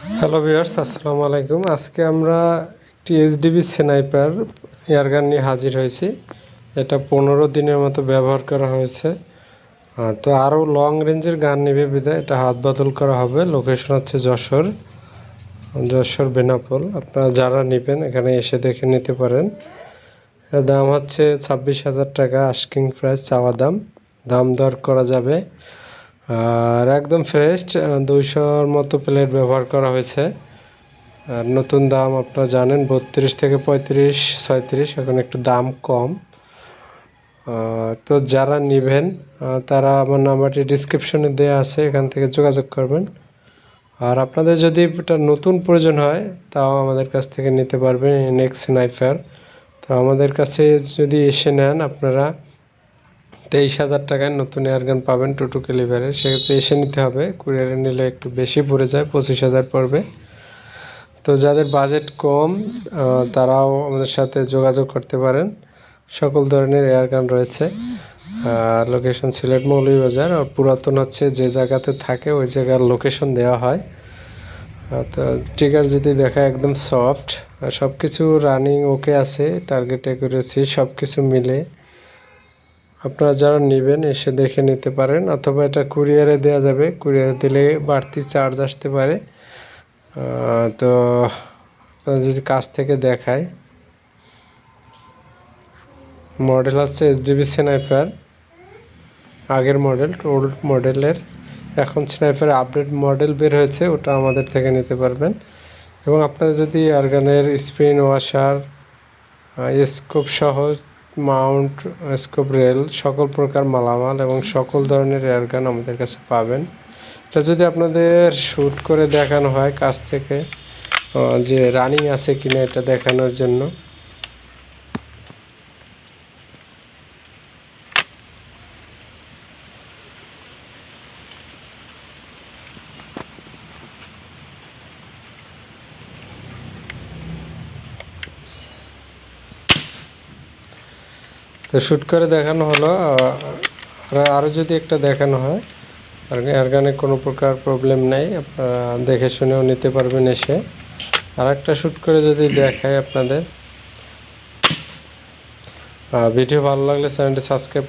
Hello viewers আসসালামু আলাইকুম। আজকে আমরা একটি এইচডিবি স্নাইপার এয়ারগান নিয়ে হাজির হয়েছি। এটা পনেরো দিনের মতো ব্যবহার করা হয়েছে। তো আরও লং রেঞ্জের গান নেবে বিদায়। এটা হাত বদল করা হবে। লোকেশন হচ্ছে যশোর যশোর বেনাপোল। আপনারা যারা নেবেন, এখানে এসে দেখে নিতে পারেন। এর দাম হচ্ছে ছাব্বিশ হাজার টাকা। আস্কিং প্রাইস চাওয়া দাম। দাম দর করা যাবে। আর একদম ফ্রেশ দুইশোর মতো প্লেট ব্যবহার করা হয়েছে। আর নতুন দাম আপনারা জানেন, বত্রিশ থেকে পঁয়ত্রিশ, ছয়ত্রিশ, এখন একটু দাম কম। তো যারা নেবেন তারা আমার নাম্বারটি ডিসক্রিপশনে দেওয়া আছে, এখান থেকে যোগাযোগ করবেন। আর আপনাদের যদি এটা নতুন প্রয়োজন হয়, তাও আমাদের কাছ থেকে নিতে পারবেন নেক্সট নাইফার তো আমাদের কাছে যদি এসে নেন, আপনারা তেইশ হাজার টাকায় নতুন এয়ারগান পাবেন টুটু ক্যালিভারে সেক্ষেত্রে এসে নিতে হবে। কুরিয়ারে নিলে একটু বেশি পড়ে যায়, পঁচিশ হাজার পড়বে। তো যাদের বাজেট কম তারাও আমাদের সাথে যোগাযোগ করতে পারেন। সকল ধরনের এয়ারগান রয়েছে। লোকেশন সিলেট মৌলভীবাজার। আর পুরাতন হচ্ছে যে জায়গাতে থাকে, ওই জায়গার লোকেশন দেওয়া হয়। তো ট্রিগার যদি দেখা একদম সফট সব কিছু রানিং ওকে আছে টার্গেট অ্যাকুরেসি সব কিছু মিলে। আপনারা যারা নেবেন, এসে দেখে নিতে পারেন, অথবা এটা কুরিয়ারে দেওয়া যাবে। কুরিয়ারে দিলে বাড়তি চার্জ আসতে পারে। তো যদি কাছ থেকে দেখায়। মডেল হচ্ছে এইচডিবি স্নাইপার। আগের মডেল, ওল্ড মডেলের। এখন স্নাইপার আপডেট মডেল বের হয়েছে, ওটা আমাদের থেকে নিতে পারবেন। এবং আপনারা যদি আরগানের স্প্রিন ওয়াশার স্কোপ সহ মাউন্ট স্কোপ রেল সকল প্রকার মালামাল এবং সকল ধরনের এয়ারগান আমাদের কাছে পাবেন। এটা যদি আপনাদের শ্যুট করে দেখানো হয় কাছ থেকে যে রানিং আছে কিনা এটা দেখানোর জন্য। তো শ্যুট করে দেখানো হলো আরও যদি একটা দেখানো হয় এয়ারগানে কোনো প্রকার প্রবলেম নেই, আপনারা দেখে শুনেও নিতে পারবেন এসে। আর একটা শ্যুট করে যদি দেখায় আপনাদের। ভিডিও ভালো লাগলে চ্যানেলটি সাবস্ক্রাইব